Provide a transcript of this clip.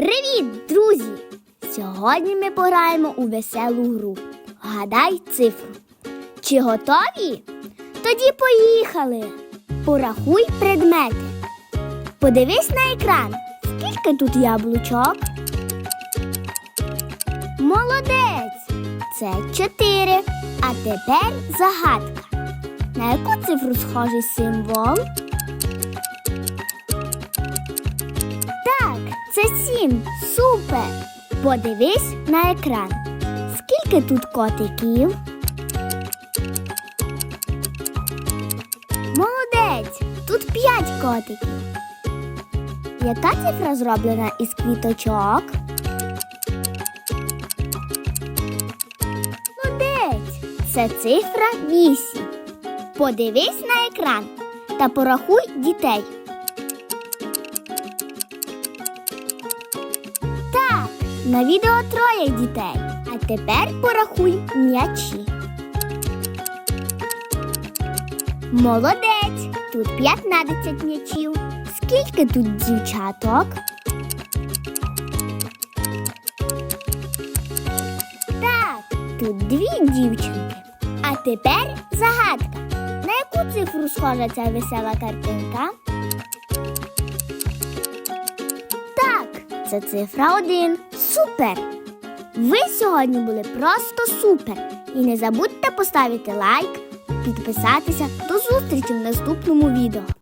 Привіт, друзі! Сьогодні ми пограємо у веселу гру. Гадай цифру. Чи готові? Тоді поїхали. Порахуй предмети. Подивись на екран. Скільки тут яблучок? Молодець! Це чотири. А тепер загадка. На яку цифру схожий символ? Сім. Супер! Подивись на екран. Скільки тут котиків? Молодець! Тут п'ять котиків. Яка цифра зроблена із квіточок? Молодець! Це цифра 8. Подивись на екран та порахуй дітей. На відео троє дітей. А тепер порахуй м'ячі. Молодець! Тут 15 м'ячів. Скільки тут дівчаток? Так, тут дві дівчинки. А тепер загадка. На яку цифру схожа ця весела картинка? Це цифра 1. Супер! Ви сьогодні були просто супер. І не забудьте поставити лайк, підписатися. До зустрічі в наступному відео.